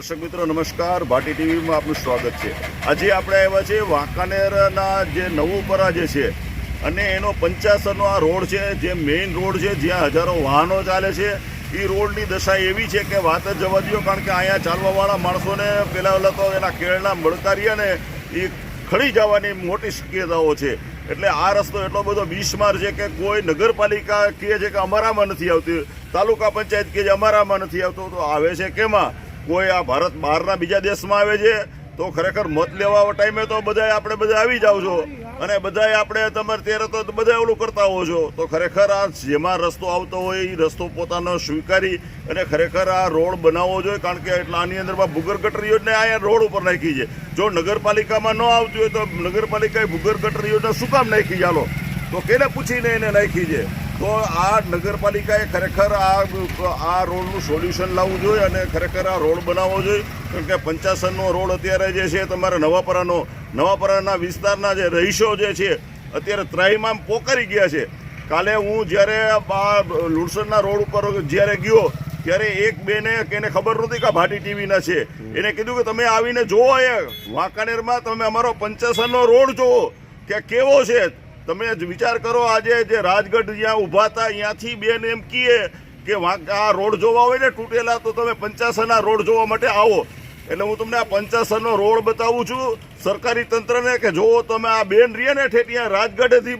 દર્શક મિત્રો, નમસ્કાર. ભાટી ટીવીમાં આપનું સ્વાગત છે. આજે આપણે આવ્યા છે વાંકાનેરના જે નવુપરા જે છે, અને એનો પંચાસરનો આ રોડ છે, જે મેઇન રોડ છે, જ્યાં હજારો વાહનો ચાલે છે. એ રોડની દશા એવી છે કે વાત જ જવા દો કારણ કે અહીંયા ચાલવાવાળા માણસોને પહેલાં તો એના કેળના મળતા રહ્યા ને એ ખડી જવાની મોટી શક્યતાઓ છે. એટલે આ રસ્તો એટલો બધો બિસ્માર છે કે કોઈ નગરપાલિકા કહે છે કે અમારામાં નથી આવતી, તાલુકા પંચાયત કહે છે અમારામાં નથી આવતો, તો આવે છે કેમાં? કોઈ આ ભારત બહારના બીજા દેશમાં આવે છે, તો ખરેખર મત લેવા ટાઈમે તો બધા આપણે બધા આવી જાવ છો. અને બધાય આપણે તમારે ત્યારે તો બધા ઓલું કરતા હો છો. તો ખરેખર આ જેમાં રસ્તો આવતો હોય એ રસ્તો પોતાનો સ્વીકારી અને ખરેખર આ રોડ બનાવવો જોઈએ, કારણ કે એટલે આની અંદરમાં ભૂગર ગટર યોજના અહીંયા રોડ ઉપર નાખી છે. જો નગરપાલિકામાં ન આવતી હોય તો નગરપાલિકાએ ભૂગર ગટર યોજના શું કામ નાખી ચાલો તો કેને પૂછીને એને નાખી છે? તો આ નગરપાલિકાએ ખરેખર આ આ રોડનું સોલ્યુશન લાવવું જોઈએ અને ખરેખર આ રોડ બનાવવો જોઈએ. કારણ કે પંચાસનનો રોડ અત્યારે જે છે, તમારે નવાપરાનો, નવાપરાના વિસ્તારના જે રહીશો જે છે, અત્યારે ત્રાહીમામ પોકારી ગયા છે. કાલે હું જ્યારે આ લુણસરના રોડ ઉપર જ્યારે ગયો, ત્યારે એક બેને એને ખબર નહોતી કે ભાટી ટીવીના છે. એને કીધું કે તમે આવીને જોવો એ વાંકાનેરમાં તમે અમારો પંચાસનનો રોડ જોવો કે કેવો છે? તમે જ વિચાર કરો આજે જે રાજગઢ જ્યાં ઊભા હતા અહીંયાથી બેન એમ કીએ કે આ રોડ જોવા હોય ને તૂટેલા તો તમે પંચાસરના રોડ જોવા માટે આવો. એટલે હું તમને આ પંચાસરનો રોડ બતાવું છું. સરકારી તંત્રને કે જોવો તમે આ બેન રહીએ ને ઠેઠ ત્યાં રાજગઢેથી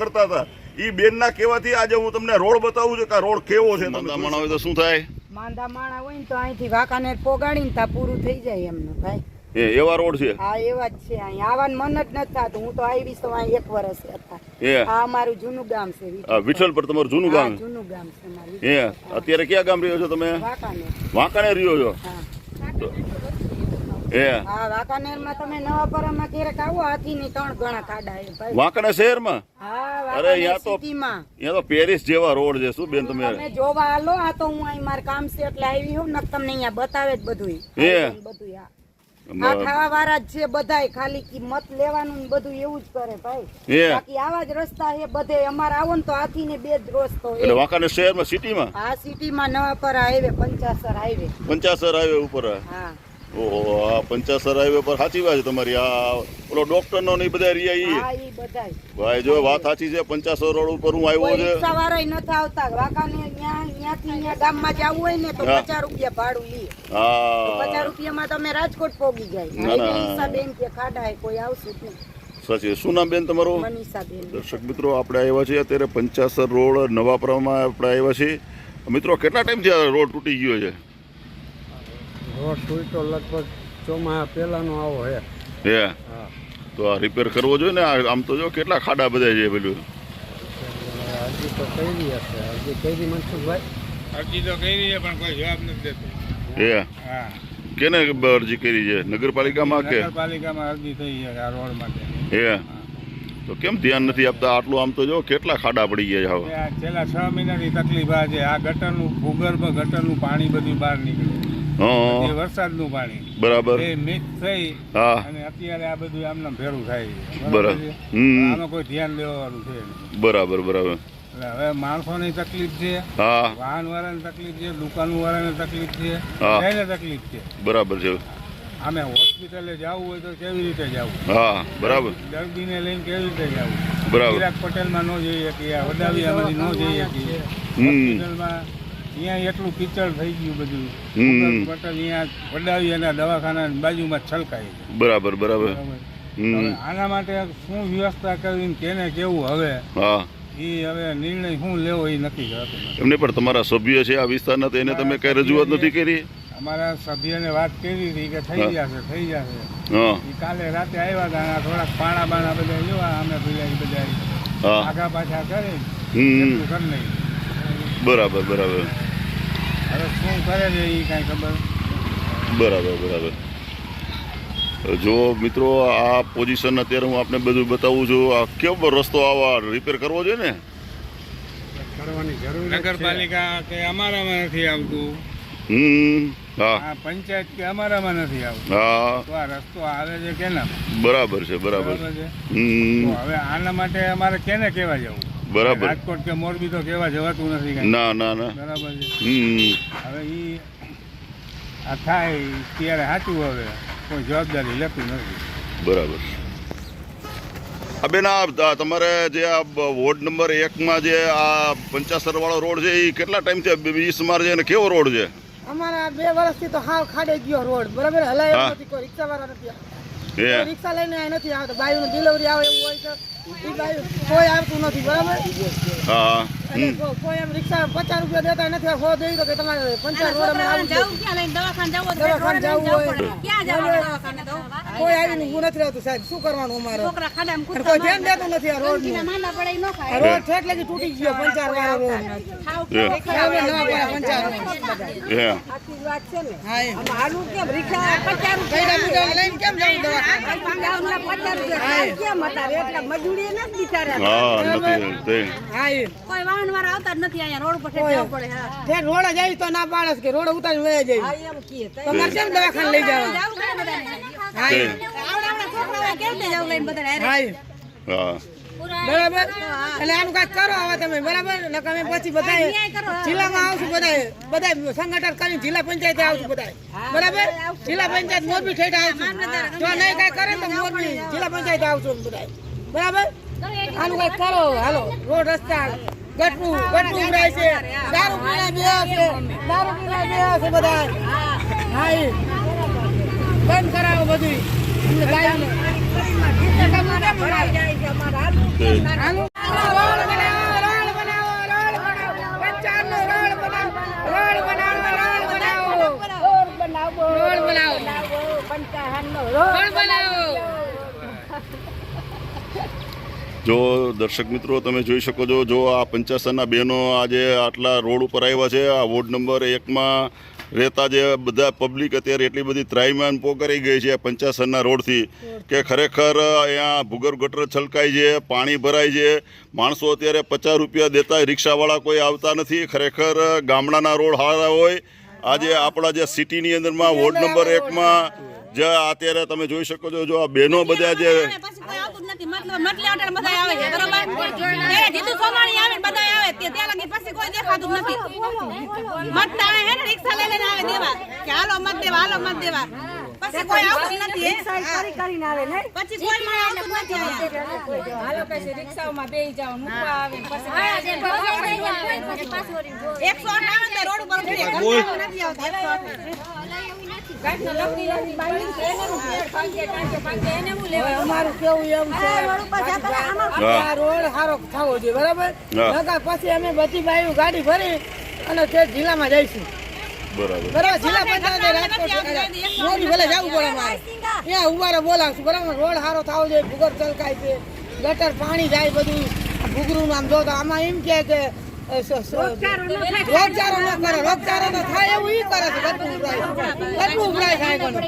કરતા હતા. એ બેનના કહેવાથી આજે હું તમને રોડ બતાવું છું કે આ રોડ કેવો છે મંદામણ હોય તો શું થાય? માંદા માણા હોય ને તો અહીંથી વાંકાનેર પોગાડીને તા પૂરું થઈ જાય એમનું ભાઈ. એ એવા રોડ છે? હા એવા જ છે અહીં. આવવાનું મન જ નથી થતું. હું તો આવી તો અહીં એક વર્ષ હતા એ. આ અમારું જૂનું ગામ છે આ વિઠ્ઠલ પર તમારું જૂનું ગામ? જૂનું ગામ છે મારું એ. અત્યારે ક્યાં ગામ રહ્યો છો તમે? વાંકાનેર. વાંકાનેર રહ્યો છો? હા. એ. હા વાંકાનેરમાં તમે નવાપરામાં ક્યારેક આવો હાથીની ત્રણ ઘણા ખાડા એ ભાઈ. વાંકાનેર શહેરમાં? હા અરે, અહીંયા તો- અહીંયા તો પેરિસ જેવા રોડ છે. શું બેન તમે? તમે જોવા હાલો આ તો હું અહીં મારું કામ છે એટલે આવી હું નક તમને અહીંયા બતાવે જ બધું હે. બધું હા. આ ખાવા વાળા જ છે બધાય ખાલી કિંમત લેવાનું ને બધું એવું જ કરે ભાઈ. બાકી આવા જ રસ્તા છે બધે. અમારે આવો ને તો હાથી ને બે જ રસ્તો એટલે વાંકાનેર શહેરમાં સિટીમાં? આ સિટીમાં Navapar highway Panchasar highway. Panchasar highway ઉપર. હા. ઓહો આ પંચાસર હાઈવે પર સાચી વાત છે તમારી. આ ઓલો ડોક્ટર નો નહીં બધા રહ્યા ઈ? ભાઈ જો વાત સાચી છે પંચાસર રોડ ઉપર હું આવ્યો છે. સવારે નથી આવતા. વાકાને ન્યા ન્યાથી ન્યા ગામમાં જવું હોય ને તો હા. પચાસ રૂપિયા ભાડું લે. હા. પચાસ રૂપિયામાં તમે રાજકોટ પોગી જાય. ના, ના. કે ખાડા કોઈ આવશે નહીં. સાચી શું નામ બેન તમારું? દર્શક મિત્રો આપણે આવ્યા છીએ અત્યારે પંચાસર રોડ નવાપરામાં આપણે આવ્યા છીએ. મિત્રો કેટલા ટાઈમથી આ રોડ તૂટી ગયો છે? રોડ સુઈટો લગભગ ચોમાસા પહેલાનો આવો હે. હે? હા. તો આ રિપેર કરવો જોઈએ ને? આમ તો જો કેટલા ખાડા બધા છે પેલું અરજી તો કરી હશે. અરજી કરી મનસુખભાઈ? અરજી તો કરી છે પણ કોઈ જવાબ નથી દેતો. હે? હા. કેને અરજી કરી છે? નગરપાલિકામાં કે? નગરપાલિકામાં અરજી થઈ છે આ રોડ માટે. હે? તો કેમ ધ્યાન નથી આપતા? આટલું આમ તો જો કેટલા ખાડા પડી ગયા છે હવે આ છેલ્લા છ મહિનાની તકલીફ આ છે. આ ગટરનું ભૂગર્ભ ગટરનું પાણી બધું બહાર નીકળે હા. વરસાદનું પાણી. બરાબર. એ મિક્સ થઈ હા. અને અત્યારે આ બધું આમને ભેળું થાય છે. બરાબર. આમાં કોઈ ધ્યાન લેવાનું છે બરાબર બરાબર. હવે માણસોની તકલીફ છે હા. વાહન વાળાની તકલીફ છે દુકાન વાળાને તકલીફ છે એને તકલીફ છે. બરાબર છે. અમે હોસ્પિટલે જવું હોય તો કેવી રીતે જવું? હા બરાબર. દર્દીને લઈને કેવી રીતે જવું? બરાબર. ચિરાગ પટેલમાં ન જઈ શકીએ અમારી ન જઈ શકીએ હમ. હોસ્પિટલમાં અહીંયા એટલું કિચડ થઈ ગયું બધું. અહીંયા પટેલ અને દવાખાના બાજુમાં છલકાઈ બરાબર બરાબર. આના માટે શું વ્યવસ્થા કરીને કેને કેવું હવે? હા. એ હવે નિર્ણય શું લેવો એ નક્કી કરતો. એમને પણ તમારા સભ્ય છે આ વિસ્તારના તો એને તમે કઈ રજૂઆત નથી કરી? અમારા સભ્યને વાત કરી હતી કે થઈ. જશે થઈ જશે એ કાલે રાતે આવ્યા હતા થોડાક પાણા બાણા બધા જોવા અમે બધા હા. આગા પાછા કરી. કરી નહીં. બરાબર બરાબર. હવે શું કરે છે એ કાંઈ ખબર. બરાબર બરાબર. જો મિત્રો આ પોઝિશન અત્યારે હું આપને બધું બતાવું છું આ કેવો રસ્તો આવા રિપેર કરવો જોઈએ ને? કરવાની જરૂર છે. નગરપાલિકા કે અમારામાં નથી આવતું? હમ હા. આ પંચાયત કે અમારામાં નથી આવતું? હા. તો આ રસ્તો આવે છે કેના બરાબર છે બરાબર. છે. હમ. હવે આના માટે અમારે કેને કેવા જવું? બરાબર. રાજકોટ કે મોરબી તો કેવા જવાતું નથી. ના ના ના. બરાબર છે. હમ. હવે ઈ આ થાય ત્યારે સાચું હવે. કોઈ જવાબદારી લેતું નથી. બરાબર. આ બેન આ તમારે જે આ વોર્ડ નંબર એકમાં જે આ પંચાસર વાળો રોડ છે એ કેટલા ટાઈમથી વીસ માર છે અને કેવો રોડ છે? અમારા બે વર્ષથી તો હાવ ખાડે ગયો રોડ. બરાબર? હલાય નથી કોઈ રિક્ષા વાળા નથી. રિક્ષા લઈને અહીં નથી આવતો. બાયું ડિલિવરી આવે એવું હોય છે કોઈ આવતું નથી બરાબર? કોઈ એમ રિક્ષા પચાસ રૂપિયા દેતા નથી હો દઈ તો કે તમારે છે. દવાખાને જવું હોય કોઈ આવીને ઊભું નથી રહેતું સાહેબ. શું કરવાનું અમારે? કોઈ ધ્યાન દેતું નથી આ રોડ રોડ ઠેક લગી તૂટી ગયો પંચાર વાળો રોડ. રોડ. જ નથી રોડ પર જવું પડે હા. તે રોડ જાય તો ના પાડે કે રોડ ઉતારી વહી જાય તમારે કેમ દવાખાને લઈ જવા? બરાબર? એટલે આનું કાંઈક કરો હવે તમે બરાબર? નકર અમે પછી બધા જિલ્લામાં આવશું બધા બધા સંગઠન કરીને જિલ્લા પંચાયત આવશું બધા બરાબર? જિલ્લા પંચાયત મોરબી ઠેઠ આવશું. જો નહીં કાંઈ કરે તો મોરબી જિલ્લા પંચાયત આવશું બધા બરાબર? આનું કાંઈક કરો. હાલો રોડ રસ્તા ગટરું ગટરું ઉડાય છે. દારૂ પીણા બે છે દારૂ પીણા બે છે બધા હા બંધ કરાવો બધું અમને ગાયોને. તે હાલો. રોડ બનાવો, રોડ બનાવો, રોડ બનાવો. પંચાણનો રોડ બનાવો, રોડ બનાવો, રોડ બનાવો. રોડ બનાવો. રોડ બનાવો. જો દર્શક મિત્રો તમે જોઈ શકો છો જો આ પંચાસરના બહેનો આજે આટલા રોડ ઉપર આવ્યા છે આ વોર્ડ નંબર એકમાં રહેતા જે બધા પબ્લિક અત્યારે એટલી બધી ત્રાઈમાન પોકારી ગઈ છે પંચાસરના રોડથી કે ખરેખર અહીંયા ભૂગર્ભ ગટર છલકાય છે પાણી ભરાય છે. માણસો અત્યારે પચાસ રૂપિયા દેતા રિક્ષાવાળા કોઈ આવતા નથી. ખરેખર ગામડાના રોડ સારા હોય. આજે આપણા જે સિટીની અંદરમાં વોર્ડ નંબર એકમાં જે અત્યારે તમે જોઈ શકો છો જો આ બહેનો બધા જ નથી. મતલબ મટલે અટાણે બધા આવે છે. બરોબર? ત્યારે જીતુ સોમાણી આવે ને બધા આવે. તે ત્યાં લગી પછી કોઈ દેખાતું નથી. મત આવે હે ને રિક્ષા લઈ લઈને આવે દેવા. કે હાલો મત દેવા હાલો મત દેવા. પછી કોઈ આવતું નથી. કરી કરીને આવે ને? પછી કોઈ માં આવતું જ રિક્ષાઓમાં બેહી જાવ મૂકવા આવે ને તો રોડ ઉપર ઉતરી જાય. નથી આવતા. અમારું કેવું એમ છે? રોડ સારો થવો જોઈએ બરાબર? હા. પછી અમે બધી બાયું ગાડી ભરી અને તે જિલ્લામાં જઈશું. બરાબર. બરાબર જિલ્લા પંચાયત રાજકોટ મોરી ભલે જવું પડે અમારે. ત્યાં ઉભારે બોલાવશું બરાબર? રોડ સારો થવો જોઈએ ભૂગર ચલકાય છે ગટર પાણી જાય બધું. આ ભૂગરું નામ જો તો આમાં એમ કે રોગચાળો ન કરે રોગચાળો ન થાય એવું ઈ કરે છે ગટરું ઉભરાય. ગટરું ઉભરાય થાય ઘણું.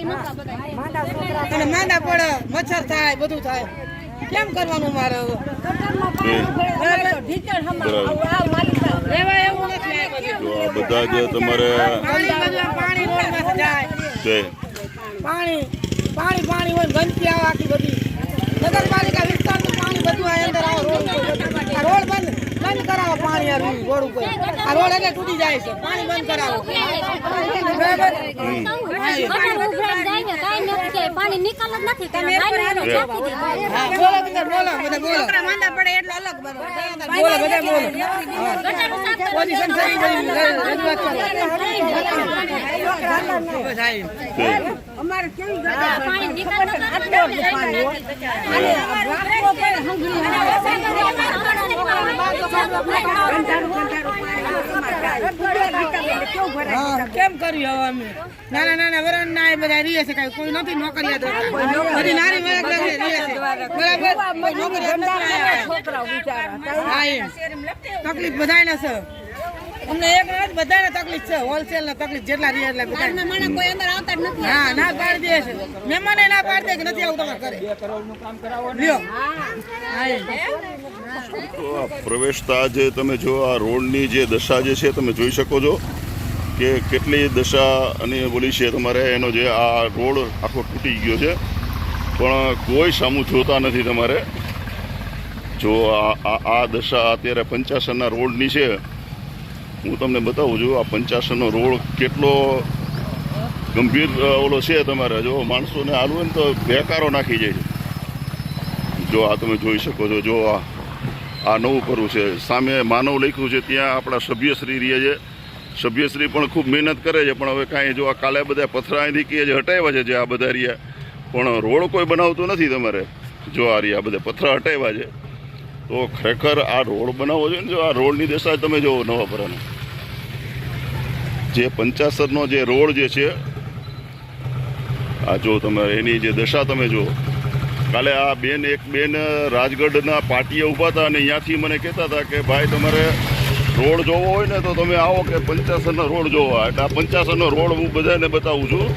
અને માંદા પડે મચ્છર થાય બધું થાય. કેમ કરવાનું મારે હવે? એવું નથી આ બધું. તો આ બધા જે તમારે પાણી બધું પાણી જાય. પાણી પાણી પાણી હોય ગંદકી આવે આખી બધી. નગરપાલિકા વિસ્તારનું પાણી બધું આ અંદર આવે રોડ આ રોડ બંધ. બંધ કરાવો પાણી આ રોડ ઉપર આ રોડ એટલે તૂટી જાય છે પાણી બંધ કરાવો બરાબર પાણી નિકાલ જ નથી બોલો બોલો બોલો માંદા પડે એટલે અલગ બરોબર બોલો નિકાલ હા, કેમ કર્યું હવે અમે? નાના નાના વરણ ના એ બધા રીએ છે કઈ. કોઈ નથી નોકરી. બધી નારી રીએ છે. બરાબર. હા તકલીફ બધાને છે. અમને એક જ બધાને તકલીફ છે હોલસેલ ને તકલીફ જેટલા રહી એટલે બધાને મને કોઈ અંદર આવતા નથી. હા ના પાડી દે છે. મહેમાન ના પાડી દે કે નથી આવું તમારે કરે લ્યો. હા એમ. તો આ પ્રવેશતા જે તમે જો આ રોડની જે દશા જે છે તમે જોઈ શકો છો કે કેટલી દશા અને બોલી છે તમારે એનો જે આ રોડ આખો તૂટી ગયો છે. પણ કોઈ સામું જોતા નથી તમારે. જો આ આ- આ દશા અત્યારે પંચાસરના રોડની છે હું તમને બતાવું છું, આ પંચાસરનો રોડ કેટલો ગંભીર ઓલો છે તમારે. જો માણસોને હાલવું ને તો બેકારો નાખી જાય છે. જો આ તમે જોઈ શકો છો, જો આ આ નવું કરવું છે. સામે માનવ લખ્યું છે, ત્યાં આપણા સભ્યશ્રી રહે છે. સભ્યશ્રી પણ ખૂબ મહેનત કરે છે, પણ હવે કાંઈ જો આ કાલે બધા પથરા અહીંથી કહે છે, હટાવ્યા છે જે આ બધા રહ્યા. પણ રોડ કોઈ બનાવતું નથી તમારે. જો આ રહ્યા બધા પથરા હટાવ્યા છે. તો ખરેખર આ રોડ બનાવવો જોઈએ ને જો આ રોડની દશા તમે જુઓ નવાપરાનો જે પંચાસરનો જે રોડ જે છે, આ જો તમે એની જે દશા તમે જુઓ. કાલે આ બેન એક બેન રાજગઢના પાટીએ ઊભા હતા અને અહીંયાથી મને કહેતા હતા કે, ભાઈ, તમારે રોડ જોવો હોય ને તો તમે આવો કે પંચાસરનો રોડ જોવા. એટલે આ પંચાસરનો રોડ હું બધાને બતાવું છું.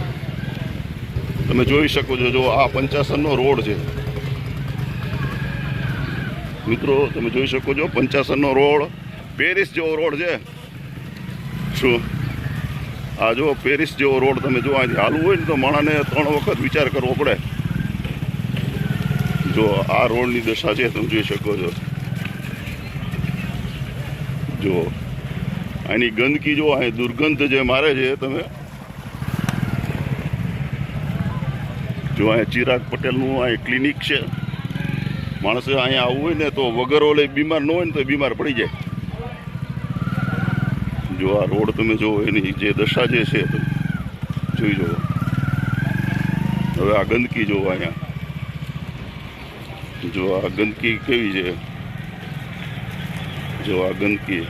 તમે જોઈ શકો છો, જો આ પંચાસરનો રોડ છે. મિત્રો, તમે જોઈ શકો છો, પંચાસરનો રોડ પેરિસ જેવો રોડ છે. શું? આ જો પેરિસ જેવો રોડ તમે જો અહીંથી હાલવું હોય ને તો માણાને ત્રણ વખત વિચાર કરવો પડે. જો આ રોડની દશા છે તમે જોઈ શકો છો. જો આની ગંદકી જો અહીં દુર્ગંધ જે મારે છે તમે. જો અહીંયા ચિરાગ પટેલનું અહીં ક્લિનિક છે. માણસે અહીંયા આવવું હોય ને તો વગર ઓલે બીમાર ન હોય ને તો બીમાર પડી જાય. જો આ રોડ તમે જુઓ એની જે દશા જે છે, જોઈ જુઓ હવે આ ગંદકી જોવો અહીંયા. જો આ ગંદકી કેવી છે? જો આ ગંદકી.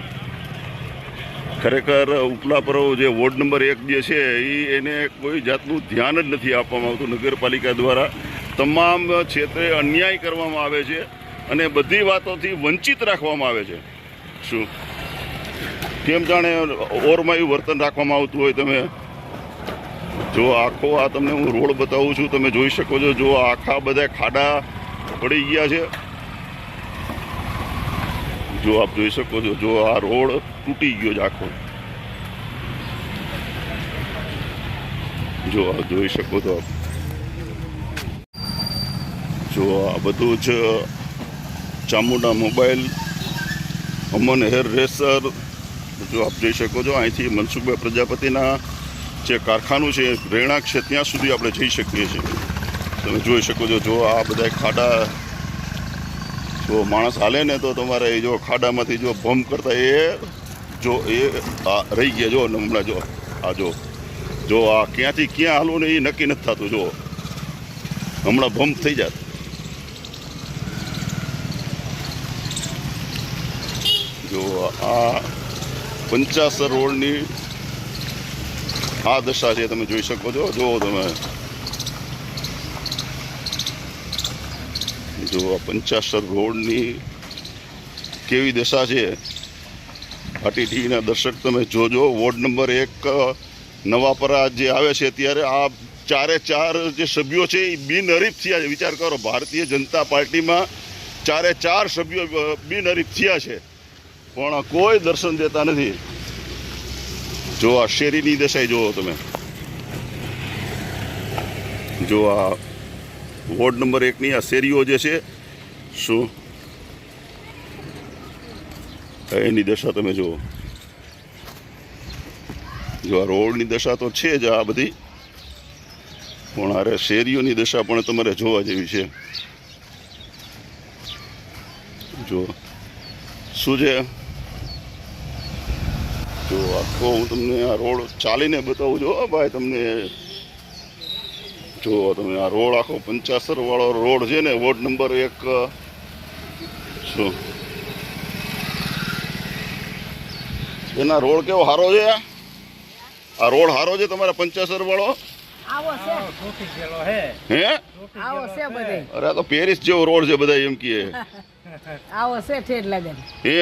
ખરેખર ઉપલા પરો જે વોર્ડ નંબર એક જે છે એ એને કોઈ જાતનું ધ્યાન જ નથી આપવામાં આવતું નગરપાલિકા દ્વારા. તમામ ક્ષેત્રે અન્યાય કરવામાં આવે છે અને બધી વાતોથી વંચિત રાખવામાં આવે છે. શું? કેમ જાણે ઓરમાયું વર્તન રાખવામાં આવતું હોય તમે? જો આખો આ તમને હું રોડ બતાવું છું, તમે જોઈ શકો છો, જો આખા બધા ખાડા પડી ગયા છે. જો આપ જોઈ શકો છો, જો આ રોડ તૂટી ગયો છે આખો. જો આપ જોઈ શકો છો જો આ બધું જ Chamunda mobile Aman hair racer જો આપ જોઈ શકો છો, અહીંથી મનસુખભાઈ પ્રજાપતિના જે કારખાનું છે, રહેણાંક છે, ત્યાં સુધી આપણે જઈ શકીએ છીએ. તમે જોઈ શકો છો, જો આ બધા ખાડા, જો માણસ હાલે ને તો તમારે જો ખાડામાંથી જો ભમ કરતા એ જો એ રહી ગયા, જો હમણાં જો આ જો જો આ ક્યાંથી ક્યાં હાલવું ને એ નક્કી નથી થતું, જો હમણાં ભમ થઈ જાત. જો આ પંચાસર રોડની આ દશા છે તમે જોઈ શકો છો. જુઓ તમે. જો આ પંચાસર રોડની કેવી દશા છે. આટી ટીવીના દર્શક તમે જોજો. વોર્ડ નંબર એક નવાપરા જે આવે છે ત્યારે આ ચારે ચાર જે સભ્યો છે એ બિનહરીફ થયા છે. વિચાર કરો, ભારતીય જનતા પાર્ટીમાં ચારે ચાર સભ્યો બિનહરીફ થયા છે. પણ કોઈ દર્શન દેતા નથી. જો આ શેરીની દશાઈ જુઓ તમે. જો આ વોર્ડ નંબર એકની આ શેરીઓ જે છે, શું? એની દશા તમે જુઓ. જો આ રોડની દશા તો છે જ આ બધી, પણ અરે શેરીઓની દશા પણ તમારે જોવા જેવી છે. જો, શું છે? આખો હું તમને આ રોડ ચાલીને બતાવું છું. હો ભાઈ તમને જો તમે આ રોડ આખો પંચાસર વાળો રોડ છે ને વોર્ડ નંબર એક. શું? એના રોડ કેવો સારો છે? આ રોડ સારો છે તમારા પંચાસર વાળો? આવો છે. તૂટી ગયેલો હે. હે? આવો છે બધે. અરે તો પેરિસ જેવો રોડ છે બધા એમ કે આવો છે ઠેઠ લગન હે?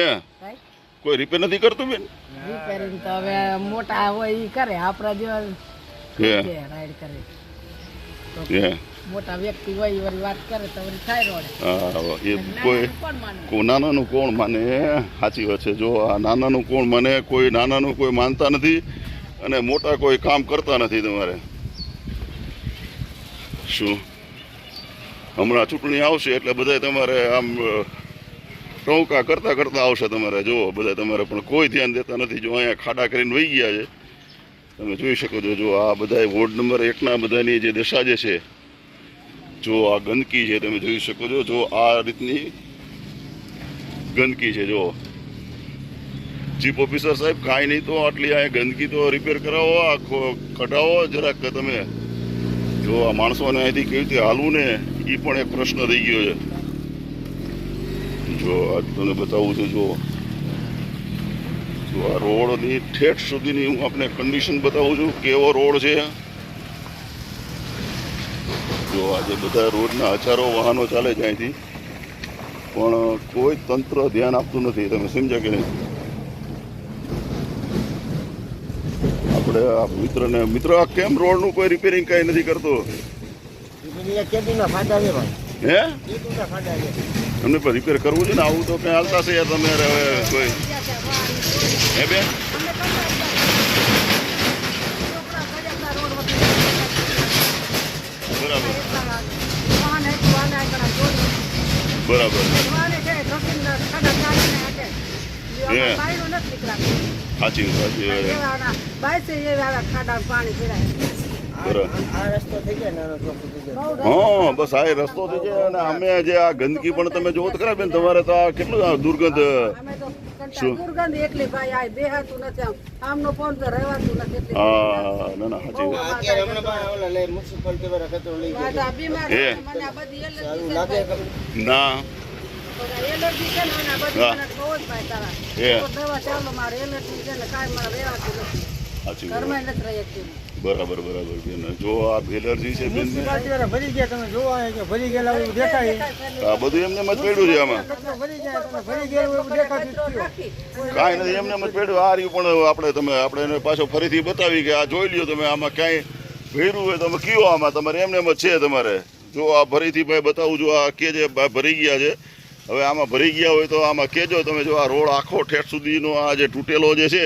કાંઈ? રિપેર નથી કરતું બેન? રિપેરિંગ તો હવે મોટા હોય ઈ કરે આપણા જેવા રાઈડ કરે. મોટા વ્યક્તિ હોય ઈ વાત કરે તો થાય રોડે. હા એ કોઈ નાનાનું કોણ માને? સાચી વાત છે. જો આ નાનાનું કોણ માને કોઈ નાનાનું કોઈ માનતા નથી અને મોટા કોઈ કામ કરતા નથી તમારે. શું? હમણાં ચૂંટણી આવશે એટલે બધા તમારે આમ અ, કરતાં કરતા આવશે તમારે. જુઓ બધા તમારે પણ કોઈ ધ્યાન દેતા નથી. જો અહીંયા ખાડા કરીને વહી ગયા છે તમે જોઈ શકો છો જો આ બધા વોર્ડ નંબર એકના બધાની જે દશા જે છે જો આ ગંદકી છે તમે જોઈ શકો છો જો આ રીતની ગંદકી છે જો ચીફ ઓફિસર સાહેબ કાંઈ નહીં તો આટલી આ ગંદકી તો રિપેર કરાવો આ કઢાવો જરાક તમે. જો આ માણસોને અહીંથી કેવી રીતે હાલવું ને એ પણ એક પ્રશ્ન થઈ ગયો છે. જો તમને બતાવું છું જો. જો આ રોડની ઠેઠ સુધીની હું આપને કન્ડિશન બતાવું છું કેવો રોડ છે. જો આજે બધા રોડના હજારો વાહનો ચાલે છે અહીંથી. પણ કોઈ તંત્ર ધ્યાન આપતું નથી તમે સમજ્યા કે નહીં? આપણે આ મિત્રને મિત્ર આ કેમ રોડનું કોઈ રિપેરિંગ કાંઈ નથી કરતો? હે? અમને પણ રિપેર કરવું છે ને આવું તો કંઈ હાલતા છે યાર તમે હવે કોઈ. હે બેન? બરાબર. સાચી સાચી બરાબર હા બસ આ રસ્તો થઈ જાય અને અમે જે આ ગંદકી પણ તમે જોવો તો ખરા બેન તમારે તો આ કેટલું દુર્ગંધ દુર્ગંધ એટલી ભાઈ આ બેહાતું નથી આમનો ફોન તો રહેવાતું નથી હા ના ના સાચી વાત. વાત આ બીમાર મને આ બધી એલર્જી છે ના. એલર્જી છે ને આ બધી મને બહુ જ ભાઈ તારા દવા ચાલો મારે એલર્જી છે ને કાંઈ મારે રહેવાતું નથી ઘરમાં નથી રહી બરાબર બરાબર બેન જો આ એલર્જી છે બેન ભરી ગયા તમે જોવા કે ભરી ગયેલા એવું દેખાય. આ બધું એમને મત પડ્યું છે આમાં. ભરી જાય તમે ભરી ગયેલું એવું દેખાતું કાંઈ નથી એમને મત પડ્યું. આ રહ્યું પણ આપણે તમે આપણે એને પાછો ફરીથી બતાવી કે આ જોઈ લ્યો તમે આમાં ક્યાંય ભર્યું હોય તમે કયો આમાં? તમારે એમને એમ જ છે તમારે. જો આ ફરીથી ભાઈ બતાવું જો આ કે જે ભરી ગયા છે. હવે આમાં ભરી ગયા હોય તો આમાં કહેજો તમે જો આ રોડ આખો ઠેઠ સુધીનો આ જે તૂટેલો જે છે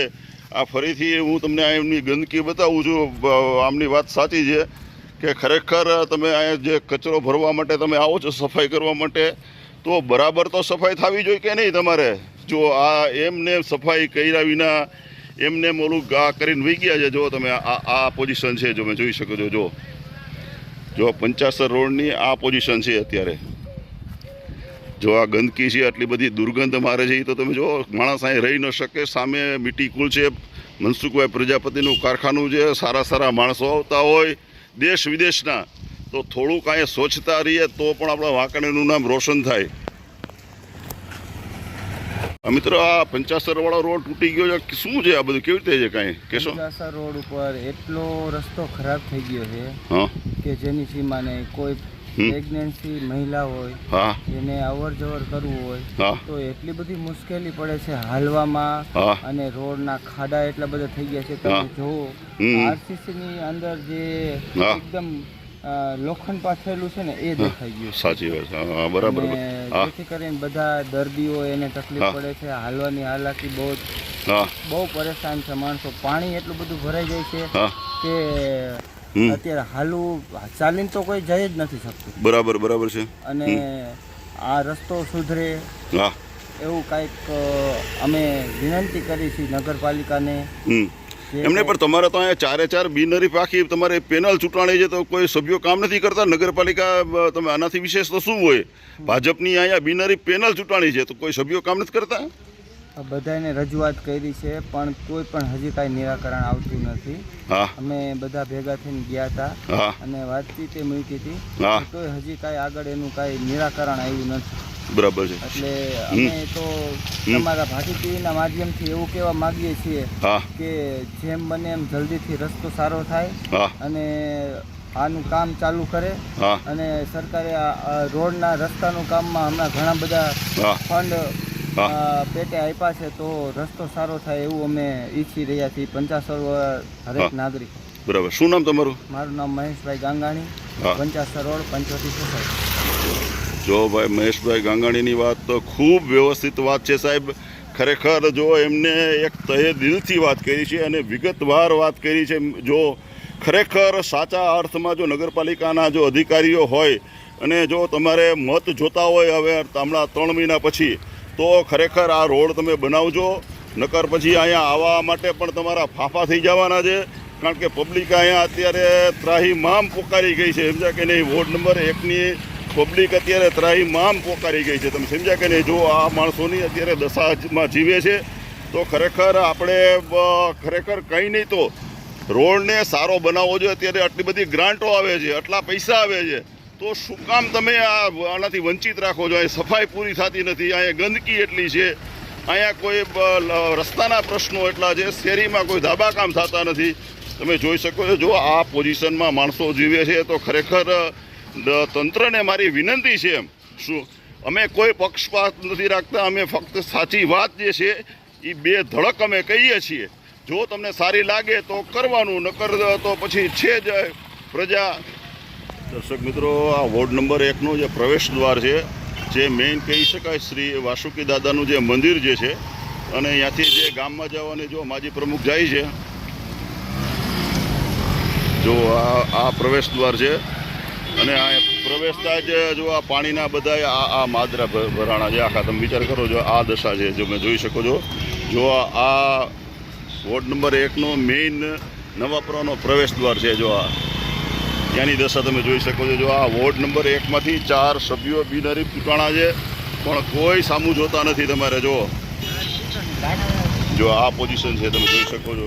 આ ફરીથી હું તમને આ એમની ગંદકી બતાવું છું. આમની વાત સાચી છે કે ખરેખર તમે અહીંયા જે કચરો ભરવા માટે તમે આવો છો સફાઈ કરવા માટે, તો બરાબર તો સફાઈ થવી જોઈએ કે નહીં તમારે? જો આ એમને સફાઈ કર્યા વિના એમને ઓલું ગા કરીને વહી ગયા છે. જો તમે આ આ પોઝિશન છે, જો તમે જોઈ શકો છો, જો. જો પંચાસર રોડની આ પોઝિશન છે અત્યારે. જો આ ગંદકી છે આટલી બધી દુર્ગંધ મારે છે એ તો તમે જો માણસ અહીં રહી ન શકે સામે મીટી કુલ છે મનસુખભાઈ પ્રજાપતિનું કારખાનું છે સારા સારા માણસો આવતા હોય દેશ વિદેશના તો થોડુંક અહીંયા સ્વચ્છતા રહીએ તો પણ આપણા વાંકણીનું નામ રોશન થાય. મિત્ર આ પંચાસર વાળો રોડ તૂટી ગયો છે શું છે આ બધું? કેવી રીતે છે કાંઈ? કેશો પંચાસર રોડ ઉપર એટલો રસ્તો ખરાબ થઈ ગયો છે હા. કે જેની સીમાને કોઈ. પ્રેગ્નન્સી મહિલા હોય એને અવર જવર કરવું હોય તો એટલી બધી મુશ્કેલી પડે છે હાલવામાં અને રોડના ખાડા એટલા બધા થઈ ગયા છે. તમે જુઓ હમ. આરસીસી ની અંદર જે એકદમ લોખંડ પાથરેલું છે ને એ દેખાઈ ગયું. સાચી વાત બરાબર જેથી કરીને બધા દર્દીઓ એને તકલીફ પડે છે. હાલવાની હાલાકી બહુ બહુ પરેશાન છે માણસો. પાણી એટલું બધું ભરાઈ જાય છે કે. અત્યારે હાલવું ચાલીને તો કોઈ જઈ જ નથી શકતું. બરાબર બરાબર છે. અને આ રસ્તો સુધરે. હા. એવું કાંઈક અમે વિનંતી કરી છે નગરપાલિકાને. એમને પણ તમારે તો અહીંયા ચારે ચાર બિનરી પાકી તમારે પેનલ ચૂંટાણી છે તો કોઈ સભ્યો કામ નથી કરતા નગરપાલિકા તમે આનાથી વિશેષ તો શું હોય? ભાજપની અહીંયા બિનરી પેનલ ચૂંટાણી છે તો કોઈ સભ્યો કામ નથી કરતા? બધાને રજૂઆત કરી છે પણ કોઈ પણ હજી કાંઈ નિરાકરણ આવતું નથી. અમે બધા ભેગા થઈને ગયા હતા અને વાતચીત એ મૂકી હતી. તોય હજી કાંઈ આગળ એનું કાંઈ નિરાકરણ આવ્યું નથી. બરાબર છે. એટલે અમે તો તમારા ભાટી ટીવીના માધ્યમથી એવું કહેવા માંગીએ છીએ કે જેમ બને એમ જલ્દીથી રસ્તો સારો થાય અને આનું કામ ચાલુ કરે અને સરકારે રોડના રસ્તાનું કામમાં હમણાં ઘણા બધા ફંડ પેટે આપ્યા છે તો રસ્તો સારો થાય એવું અમે ઈચ્છી રહ્યા છીએ. પંચાસર હરેક નાગરિક. બરાબર. શું નામ તમારું? મારું નામ Maheshbhai Gangani. Panchasar road Panchvati society. જો ભાઈ મહેશભાઈ ગાંગાણીની વાત તો ખૂબ વ્યવસ્થિત વાત છે સાહેબ. ખરેખર જો એમને એક તહે દિલથી વાત કરી છે અને વિગતવાર વાત કરી છે જો ખરેખર સાચા અર્થમાં જો નગરપાલિકાના જો અધિકારીઓ હોય અને જો તમારે મત જોતા હોય હવે હમણાં ત્રણ મહિના પછી તો ખરેખર આ રોડ તમે બનાવજો, નકર પછી અહીંયા આવવા માટે પણ તમારા ફાંફા થઈ જવાના છે, કારણ કે પબ્લિક અહીંયા અત્યારે ત્રાહી મામ પોકારી ગઈ છે. સમજ્યા કે નહીં? વોર્ડ નંબર એકની પબ્લિક અત્યારે ત્રાહી મામ પોકારી ગઈ છે. તમે સમજ્યા કે નહીં? જો આ માણસોની અત્યારે દશામાં જીવે છે, તો ખરેખર આપણે ખરેખર કંઈ નહીં તો રોડને સારો બનાવવો જોઈએ. અત્યારે આટલી બધી ગ્રાન્ટો આવે છે, આટલા પૈસા આવે છે. તો શું કામ તમે આ આનાથી વંચિત રાખો છો? અહીં સફાઈ પૂરી થતી નથી, અહીંયા ગંદકી એટલી છે. અહીંયા કોઈ રસ્તાના પ્રશ્નો એટલા છે, શેરીમાં કોઈ ધાબા કામ થતા નથી. તમે જોઈ શકો છો, જો આ પોઝિશનમાં માણસો જીવે છે, તો ખરેખર તંત્રને મારી વિનંતી છે એમ. શું? અમે કોઈ પક્ષપાત નથી રાખતા, અમે ફક્ત સાચી વાત જે છે એ બે ધડક અમે કહીએ છીએ. જો તમને સારી લાગે તો કરવાનું, નકર તો પછી છે જ પ્રજા દર્શક મિત્રો, આ વોર્ડ નંબર એકનું જે પ્રવેશ દ્વાર છે, જે મેઇન કહી શકાય શ્રી વાસુકી દાદાનું જે મંદિર જે છે, અને અહીંયાથી જે ગામમાં જવાની જો માજી પ્રમુખ જાય છે, જો આ આ પ્રવેશ દ્વાર છે, અને આ પ્રવેશતા જ જો આ પાણીના બધા આ આ માદરા ભરાણા છે, આખા તમે વિચાર કરો જો આ દશા છે, જો તમે જોઈ શકો છો, જો આ વોર્ડ નંબર એકનો મેઇન નવાપરાનો પ્રવેશ દ્વાર છે, જો આ. ત્યાંની દશા તમે જોઈ શકો છો. જો આ વોર્ડ નંબર એકમાંથી ચાર સભ્યો બિનહરીફ ચૂંટાણા છે, પણ કોઈ સામું જોતા નથી તમારે જો જો આ પોઝિશન છે, તમે જોઈ શકો છો.